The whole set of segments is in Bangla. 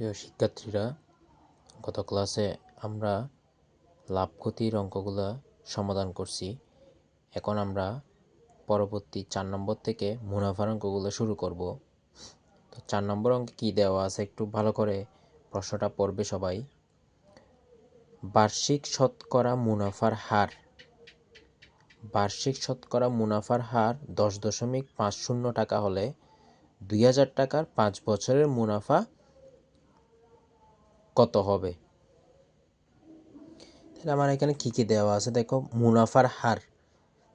প্রিয় শিক্ষার্থীরা, গত ক্লাসে আমরা লাভ ক্ষতির অঙ্কগুলো সমাধান করছি। এখন আমরা পরবর্তী চার নম্বর থেকে মুনাফার অঙ্কগুলো শুরু করব। তো চার নম্বর অঙ্কে কী দেওয়া আছে একটু ভালো করে প্রশ্নটা পড়বে সবাই। বার্ষিক শতকরা মুনাফার হার। বার্ষিক শতকরা মুনাফার হার দশ দশমিক পাঁচ শূন্য টাকা হলে দুই হাজার টাকার পাঁচ বছরের মুনাফা কত হবে? তাহলে আমার এখানে কী কী দেওয়া আছে? দেখো, মুনাফার হার।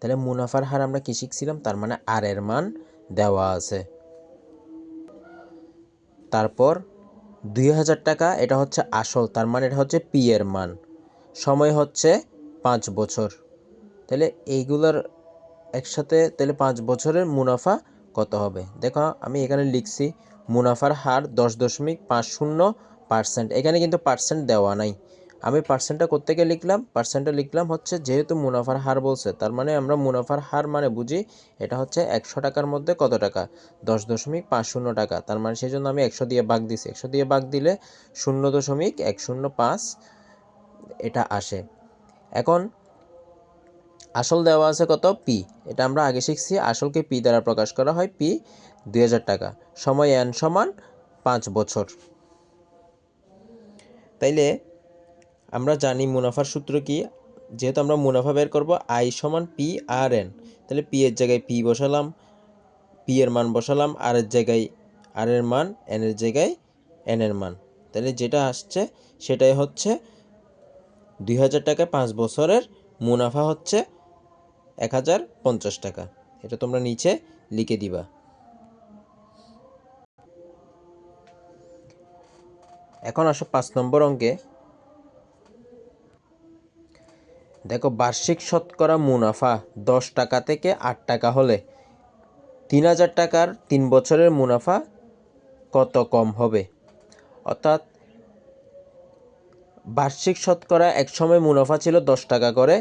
তাহলে মুনাফার হার আমরা কী শিখছিলাম? তার মানে আর এর মান দেওয়া আছে। তারপর দুই হাজার টাকা, এটা হচ্ছে আসল, তার মানে এটা হচ্ছে পি এর মান। সময় হচ্ছে পাঁচ বছর। তাহলে এইগুলোর একসাথে, তাহলে পাঁচ বছরের মুনাফা কত হবে? দেখো, আমি এখানে লিখছি, মুনাফার হার দশ দশমিক পাঁচ শূন্য পার্সেন্ট। এখানে কিন্তু পার্সেন্ট দেওয়া নাই। আমি পার্সেন্টটা কোত্থেকে লিখলাম, পার্সেন্টটা লিখলাম হচ্ছে যেহেতু মুনাফার হার বলছে, তার মানে আমরা মুনাফার হার মানে বুঝি এটা হচ্ছে একশো টাকার মধ্যে কত টাকা? দশ দশমিক পাঁচ শূন্য টাকা। তার মানে সেই জন্য আমি একশো দিয়ে বাঘ দিছি। একশো দিয়ে বাঘ দিলে শূন্য দশমিক এক শূন্য পাঁচ এটা আসে। এখন আসল দেওয়া আছে কত? পি। এটা আমরা আগে শিখছি, আসলকে পি দ্বারা প্রকাশ করা হয় পি দুই হাজার টাকা। সময় এন সমান পাঁচ বছর। তাইলে আমরা জানি মুনাফার সূত্র কি? যেহেতু আমরা মুনাফা বের করব আই সমান পি আর এন তাহলে পি এর জায়গায় পি বসালাম পি এর মান বসালাম আর এর জায়গায় আর এর মান এন এর জায়গায় এন এর মান। তাহলে যেটা আসছে সেটাই হচ্ছে দুই হাজার টাকা পাঁচ বছরের মুনাফা হচ্ছে এক হাজার পঞ্চাশ টাকা। এটা তোমরা নিচে লিখে দিবা। এখন আসো পাঁচ নম্বর অঙ্কে। দেখো, বার্ষিক শতকরা মুনাফা দশ টাকা থেকে আট টাকা হলে তিন হাজার টাকার তিন বছরের মুনাফা কত কম হবে? অর্থাৎ বার্ষিক শতকরা একসময় মুনাফা ছিল দশ টাকা করে,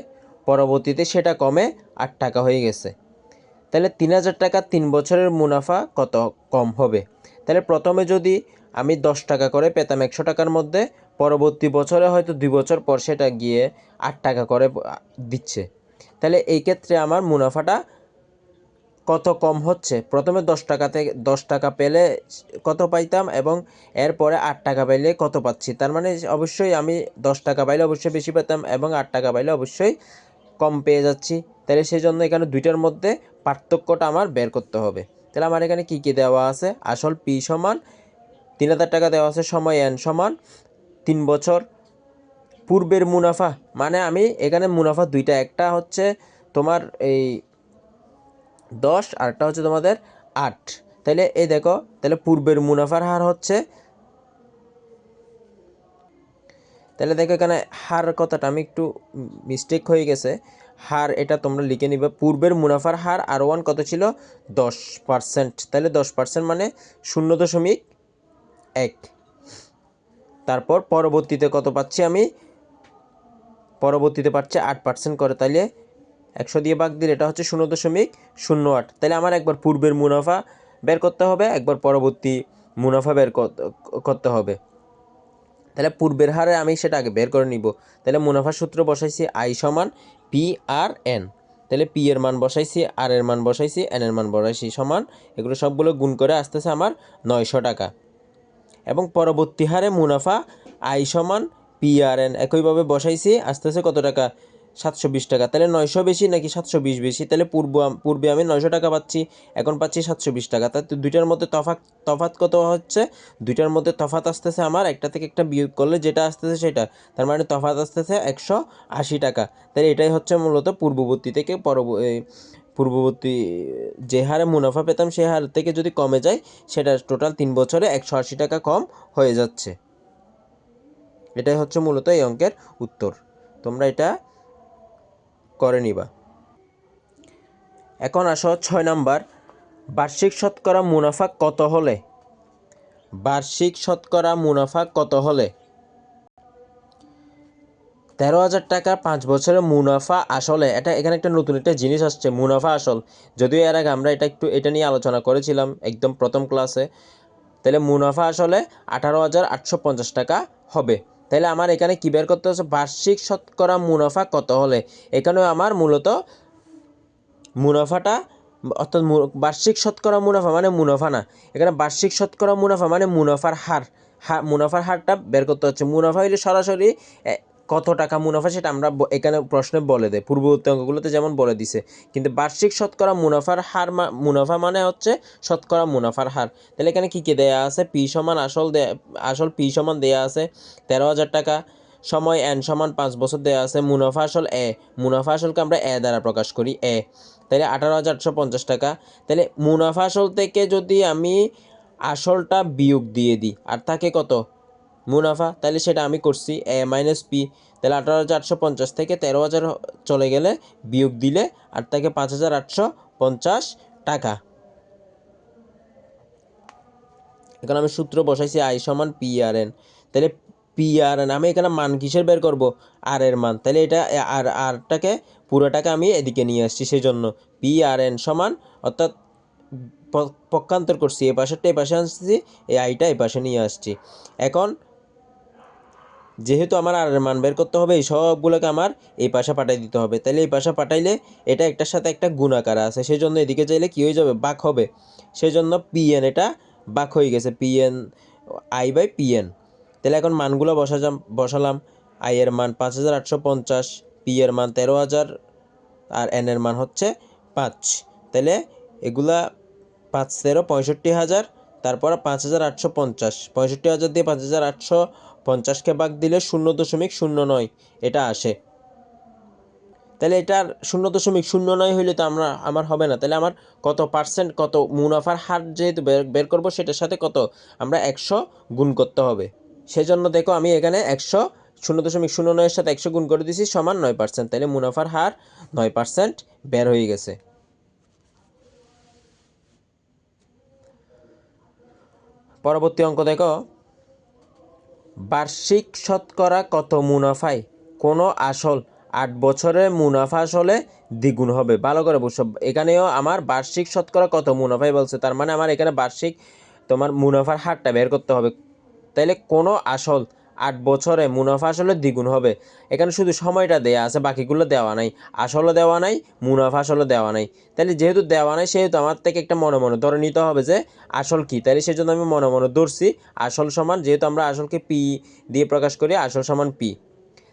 পরবর্তীতে সেটা কমে আট টাকা হয়ে গেছে। তাহলে তিন হাজার টাকা তিন বছরের মুনাফা কত কম হবে? তাহলে প্রথমে যদি আমি দশ টাকা করে পেতাম একশো টাকার মধ্যে, পরবর্তী বছরে হয়তো দুই বছর পর সেটা গিয়ে আট টাকা করে দিচ্ছে। তাহলে এই ক্ষেত্রে আমার মুনাফাটা কত কম হচ্ছে? প্রথমে দশ টাকা থেকে, দশ টাকা পেলে কত পাইতাম এবং এরপরে আট টাকা পাইলে কত পাচ্ছি? তার মানে অবশ্যই আমি দশ টাকা পাইলে অবশ্যই বেশি পেতাম এবং আট টাকা পাইলে অবশ্যই কম পেয়ে যাচ্ছি। তাহলে সেই জন্য এখানে দুইটার মধ্যে পার্থক্যটা আমার বের করতে হবে। তাহলে আমার এখানে কী কী দেওয়া আছে? আসল পি সমান তিন হাজার টাকা দেওয়া আছে সময় এন সমান তিন বছর পূর্বের মুনাফা। মানে আমি এখানে মুনাফা দুইটা, একটা হচ্ছে তোমার এই দশ আরটা হচ্ছে তোমাদের আট। তাহলে এই দেখো তাহলে পূর্বের মুনাফার হার হচ্ছে তাহলে দেখো এখানে হার কথাটা আমি একটু মিস্টেক হয়ে গেছে। হার এটা তোমরা লিখে নিবে, পূর্বের মুনাফার হার আর ওয়ান কত ছিল? দশ পার্সেন্ট তাহলে দশ পার্সেন্ট মানে শূন্য দশমিক এক। তারপর পরবর্তীতে কত পাচ্ছি আমি? পরবর্তীতে পাচ্ছি আট পার্সেন্ট করে। তাইলে একশো দিয়ে বাঘ দিলে এটা হচ্ছে শূন্য দশমিক শূন্য আট। তাহলে আমার একবার পূর্বের মুনাফা বের করতে হবে, একবার পরবর্তী মুনাফা বের করতে হবে। তাহলে পূর্বের হারে আমি সেটা আগে বের করে নিব। তাহলে মুনাফার সূত্র বসাইছি আই সমান পি আর এন। তাহলে পি এর মান বসাইছি, আর এর মান বসাইছি, এন এর মান বসাইছি সমান, এগুলো সবগুলো গুণ করে আসতেছে আমার নয়শো টাকা। এবং পরবর্তী হারে মুনাফা আই সমান পিআরএন। একইভাবে বসাইছি আসতেছে কত টাকা? সাতশো বিশ টাকা। তাহলে নয়শো বেশি নাকি সাতশো বিশ বেশি? তাহলে পূর্ব পূর্বে আমি নয়শো টাকা পাচ্ছি, এখন পাচ্ছি সাতশো বিশ টাকা। তাই দুইটার মধ্যে তফাৎ তফাত কত হচ্ছে? দুইটার মধ্যে তফাত আসতেছে আমার, একটা থেকে একটা বিয়োগ করলে যেটা আসতেছে সেটা। তার মানে তফাত আসতেছে একশো আশি টাকা। তাহলে এটাই হচ্ছে মূলত পূর্ববর্তী থেকে পরব পূর্ববর্তী, যে হারে মুনাফা পেতাম সে হার থেকে যদি কমে যায়, সেটা টোটাল তিন বছরে একশো আশি টাকা কম হয়ে যাচ্ছে। এটাই হচ্ছে মূলত এই অঙ্কের উত্তর। তোমরা এটা করে নিবা। এখন আসো ছয় নাম্বার। বার্ষিক শতকরা মুনাফা কত হলে? বার্ষিক শতকরা মুনাফা কত হলে? তেরো হাজার টাকা পাঁচ বছরের মুনাফা আসলে। এটা এখানে একটা নতুন একটা জিনিস আসছে, মুনাফা আসল। যদিও এর আগে আমরা এটা একটু এটা নিয়ে আলোচনা করেছিলাম একদম প্রথম ক্লাসে তাহলে মুনাফা আসলে আঠারো হাজার আটশো পঞ্চাশ টাকা হবে। তাহলে আমার এখানে কী বের করতে হচ্ছে? বার্ষিক শতকরা মুনাফা কত হলে? এখানেও আমার মূলত মুনাফাটা, অর্থাৎ বার্ষিক শতকরা মুনাফা মানে মুনাফা না। এখানে বার্ষিক শতকরা মুনাফা মানে মুনাফার হার। হা মুনাফার হারটা বের করতে হচ্ছে। মুনাফা হইলে সরাসরি কত টাকা মুনাফা সেটা আমরা এখানে প্রশ্নে বলে দেয় পূর্ববর্তী অঙ্কগুলোতে যেমন বলে দিছে, কিন্তু বার্ষিক শতকরা মুনাফার হার মুনাফা মানে হচ্ছে শতকরা মুনাফার হার। তাহলে এখানে কী কী দেয়া আছে? পি সমান আসল দেয়া আসল পি সমান দেয়া আছে তেরো হাজার টাকা, সময় এন সমান পাঁচ বছর দেওয়া আছে, মুনাফা আসল এ, মুনাফা আসলকে আমরা এ দ্বারা প্রকাশ করি, এ। তাহলে আঠারো হাজার আটশো পঞ্চাশ টাকা। তাহলে মুনাফা আসল থেকে যদি আমি আসলটা বিয়োগ দিয়ে দিই, আর থাকে কত? মুনাফা তাহলে সেটা আমি করছি, এ মাইনাস পি তাহলে আঠারো হাজার আটশো পঞ্চাশ থেকে তেরো হাজার চলে গেলে বিয়োগ দিলে আর থাকে পাঁচ হাজার আটশো পঞ্চাশ টাকা। এখন আমি সূত্র বসাইছি আই সমান পি আর এন তাহলে পি আর এন আমি এখানে মান কিসের বের করব? আর এর মান তাহলে এটা আর আরটাকে পুরোটাকে আমি এদিকে নিয়ে আসছি সেই জন্য পি আর এন সমান, অর্থাৎ পক্ষান্তর করছি, এ পাশেরটা, এ পাশে আসছি এই আইটা এ পাশে নিয়ে আসছি। এখন যেহেতু আমার আর মান বের করতে হবে, এই সবগুলোকে আমার এই পাশে পাঠাই দিতে হবে। তাহলে এই পাশে পাঠাইলে এটা একটার সাথে একটা গুণাকার আছে। সেই জন্য এদিকে চাইলে কী হয়ে যাবে? বাক হবে। সেই জন্য পিএন এটা বাক হয়ে গেছে। পিএন আই বাই পিএন তাহলে এখন মানগুলো বসা বসালাম। আই এর মান পাঁচ হাজার আটশো পঞ্চাশ পি এর মান তেরো হাজার, আর এন এর মান হচ্ছে পাঁচ। তাহলে এগুলা পাঁচ তেরো পঁয়ষট্টি হাজার, তারপর পাঁচ হাজার আটশো পঞ্চাশ। পঁয়ষট্টি হাজার দিয়ে পাঁচ হাজার আটশো পঞ্চাশকে বাদ দিলে শূন্য দশমিক শূন্য নয়, এটা আসে। তাহলে এটার শূন্য দশমিক শূন্য নয় হইলে তো আমরা, আমার হবে না। তাহলে আমার কত পার্সেন্ট কত মুনাফার হার যেহেতু বের করব, সেটার সাথে কত? আমরা একশো গুণ করতে হবে। সেজন্য দেখো আমি এখানে একশো, শূন্য দশমিক শূন্য নয়ের সাথে একশো গুণ করে দিছি, সমান নয় পার্সেন্ট তাহলে মুনাফার হার নয় পার্সেন্ট বের হয়ে গেছে। পরবর্তী অঙ্ক দেখো। বার্ষিক শতকরা কত মুনাফায়? কোনো আসল আট বছরের মুনাফা আসলে দ্বিগুণ হবে। ভালো করে বুঝছ। এখানেও আমার বার্ষিক শতকরা কত মুনাফায় বলছে, তার মানে আমার এখানে বার্ষিক তোমার মুনাফার হারটা বের করতে হবে। তাইলে কোনো আসল আট বছরে মুনাফা আসলে দ্বিগুণ হবে। এখানে শুধু সময়টা দেয়া আছে, বাকিগুলো দেওয়া নাই। আসলও দেওয়া নাই, মুনাফা আসলে দেওয়া নাই। তাহলে যেহেতু দেওয়া নাই, সেহেতু আমার থেকে একটা মনে মনে ধরে নিতে হবে যে, আসল কী? তাহলে সেই জন্য আমি মনে মনে ধরছি, আসল সমান যেহেতু আমরা আসলকে পি দিয়ে প্রকাশ করি, আসল সমান পি।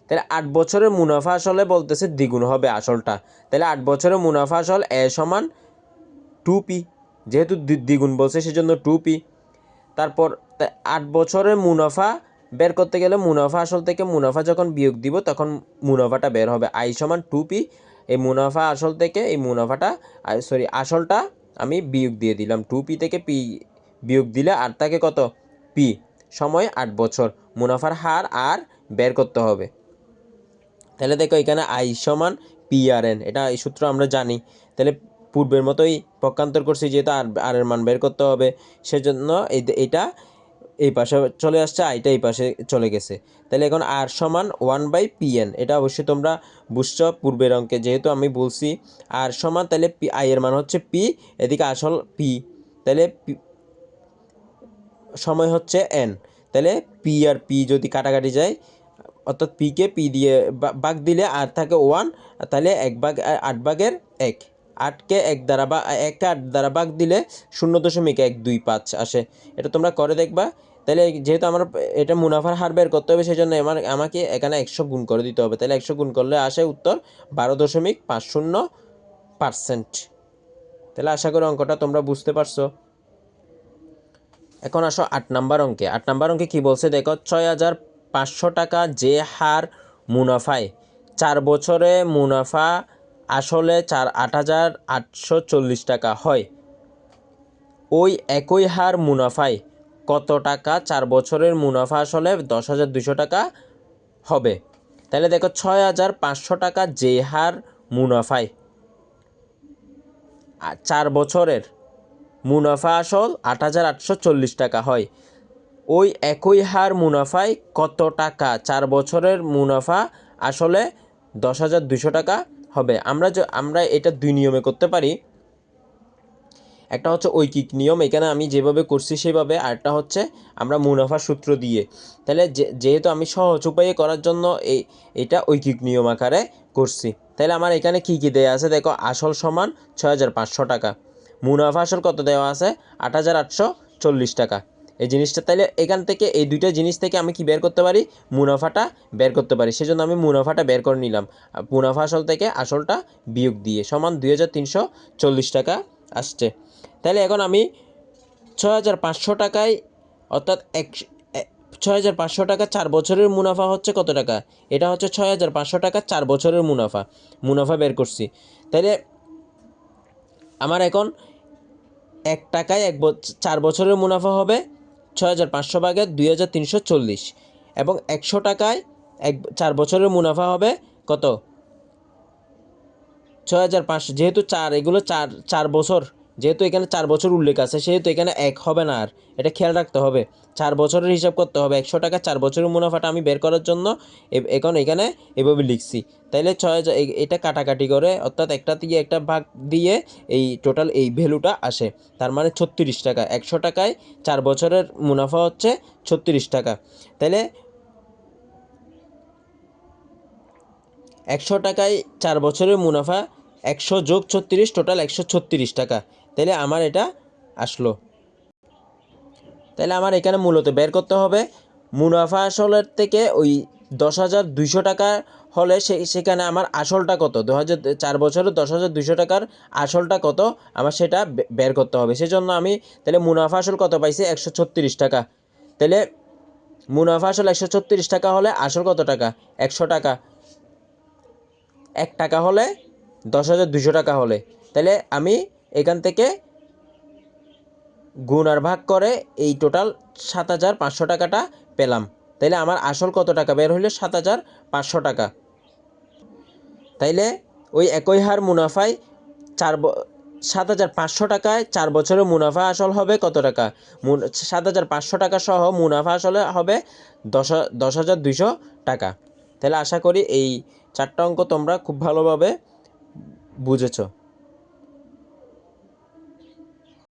তাহলে আট বছরের মুনাফা আসলে বলতেছে দ্বিগুণ হবে আসলটা। তাহলে আট বছরের মুনাফা আসল এ সমান টু পি। যেহেতু দ্বি- দ্বিগুণ বলছে, সেজন্য টু পি। তারপর আট বছরের মুনাফা বের করতে গেলে মুনাফা আসল থেকে মুনাফা যখন বিয়োগ দিব, তখন মুনাফাটা বের হবে। আই সমান টু পি এই মুনাফা আসল থেকে এই মুনাফাটা সরি, আসলটা আমি বিয়োগ দিয়ে দিলাম। টু পি থেকে পি বিয়োগ দিলে আর তাকে কত? পি সময় আট বছর। মুনাফার হার আর বের করতে হবে। তাহলে দেখো এখানে আই সমান পি আর এন এটা এই সূত্র আমরা জানি। তাহলে পূর্বের মতোই পক্ষান্তর করছি, যেহেতু আর আর এর মান বের করতে হবে। সেজন্য এটা এই পাশে চলে আসছে, আইটা এই পাশে চলে গেছে। তাহলে এখন আর সমান ওয়ান বাই পি এন এটা অবশ্যই তোমরা বুঝছ পূর্বের অঙ্কে, যেহেতু আমি বলছি আর সমান, তাহলে পি আই এর মান হচ্ছে পি এদিকে আসল পি তাহলে সময় হচ্ছে এন তাহলে পি আর পি যদি কাটাকাটি যায়, অর্থাৎ পিকে পি দিয়ে বা- ভাগ দিলে আর থাকে ওয়ান তাহলে এক ভাগ আট ভাগের এক। আটকে এক দ্বারা বা এককে আট দ্বারা ভাগ দিলে শূন্য দশমিক এক দুই পাঁচ আসে। এটা তোমরা করে দেখবা। তাহলে যেহেতু আমার এটা মুনাফার হার বের করতে হবে সেই জন্য আমার, আমাকে এখানে একশো গুণ করে দিতে হবে। তাহলে একশো গুণ করলে আসে উত্তর বারো দশমিক পাঁচ শূন্য পার্সেন্ট। তাহলে আশা করি অঙ্কটা তোমরা বুঝতে পারছ। এখন আসো আট নাম্বার অঙ্কে। আট নাম্বার অঙ্কে কী বলছে? দেখো, ছয় হাজার পাঁচশো টাকা যে হার মুনাফায়, চার বছরে মুনাফা আসলে চার, আট হাজার আটশো চল্লিশ টাকা হয়। ওই একই হার মুনাফায় কত টাকা? চার বছরের মুনাফা আসলে দশ হাজার দুশো টাকা হবে। তাহলে দেখো ছয় হাজার পাঁচশো টাকা যে হার মুনাফায়। চার বছরের মুনাফা আসল আট হাজার আটশো চল্লিশ টাকা হয়। ওই একই হার মুনাফায় কত টাকা? চার বছরের মুনাফা আসলে দশ হাজার দুশো টাকা হবে। আমরা আমরা এটা দুই নিয়মে করতে পারি। একটা হচ্ছে ঐকিক নিয়ম, এখানে আমি যেভাবে করছি সেভাবে, আরেকটা হচ্ছে আমরা মুনাফা সূত্র দিয়ে। তাহলে যেহেতু আমি সহজ উপায়ে করার জন্য এই এটা ঐকিক নিয়ম আকারে করছি। তাহলে আমার এখানে কি কি দেওয়া আছে? দেখো, আসল সমান ছয় হাজার পাঁচশো টাকা। মুনাফা আসল কত দেওয়া আছে? আট হাজার আটশো চল্লিশ টাকা। এই জিনিসটা তাইলে এখান থেকে, এই দুইটা জিনিস থেকে আমি কি বের করতে পারি? মুনাফাটা বের করতে পারি। সেজন্য আমি মুনাফাটা বের করে নিলাম। মুনাফা আসল থেকে আসলটা বিয়োগ দিয়ে সমান দুই হাজার তিনশো চল্লিশ টাকা আসছে। তাহলে এখন আমি ছয় হাজার পাঁচশো টাকায়, অর্থাৎ এক ছয় হাজার পাঁচশো টাকা চার বছরের মুনাফা হচ্ছে কত টাকা? এটা হচ্ছে ছয় হাজার পাঁচশো টাকা চার বছরের মুনাফা মুনাফা বের করছি। তাহলে আমার এখন এক টাকায় এক চার বছরের মুনাফা হবে ছয় হাজার পাঁচশো ভাগের দুই হাজার তিনশো চল্লিশ এবং একশো টাকায় এক, চার বছরের মুনাফা হবে কত? ছয় হাজার পাঁচশো, যেহেতু চার, এগুলো চার চার বছর যেহেতু এখানে চার বছর উল্লেখ আছে, সেহেতু এখানে এক হবে না আর। এটা খেয়াল রাখতে হবে। চার বছরের হিসাব করতে হবে। একশো টাকা চার বছরের মুনাফাটা আমি বের করার জন্য এখন এখানে এভাবে লিখছি। তাইলে ছয় হাজার এটা কাটাকাটি করে অর্থাৎ একটা দিয়ে একটা ভাগ দিয়ে এই টোটাল এই ভ্যালুটা আসে। তার মানে ছত্রিশ টাকা। একশো টাকায় চার বছরের মুনাফা হচ্ছে ছত্রিশ টাকা। তাইলে একশো টাকায় চার বছরের মুনাফা একশো যোগ ছত্রিশ টোটাল একশো ছত্রিশ টাকা। তাহলে আমার এটা আসলো। তাহলে আমার এখানে মূলত বের করতে হবে। মুনাফা আসলের থেকে ওই দশ হাজার দুইশো টাকা হলে সেখানে আমার আসলটা কত? দু হাজার চার বছরের দশ হাজার দুইশো টাকার আসলটা কত? আমার সেটা বের করতে হবে। সেজন্য আমি তাহলে মুনাফা আসল কত পাইছি? একশো ছত্রিশ টাকা। তাহলে মুনাফা আসল একশো ছত্রিশ টাকা হলে আসল কত টাকা? একশো টাকা। এক টাকা হলে দশ হাজার দুশো টাকা হলে। তাহলে আমি এখান থেকে গুণ আর ভাগ করে এই টোটাল সাত হাজার পাঁচশো টাকাটা পেলাম। তাইলে আমার আসল কত টাকা? বের হইল সাত হাজার পাঁচশো টাকা। তাইলে ওই একই হার মুনাফায় চার সাত হাজার পাঁচশো টাকায় চার বছরের মুনাফা আসল হবে কত টাকা? সাত হাজার পাঁচশো টাকা সহ মুনাফা আসলে হবে দশ দশ হাজার দুইশো টাকা। তাহলে আশা করি এই চারটা অঙ্ক তোমরা খুব ভালোভাবে বুঝেছ।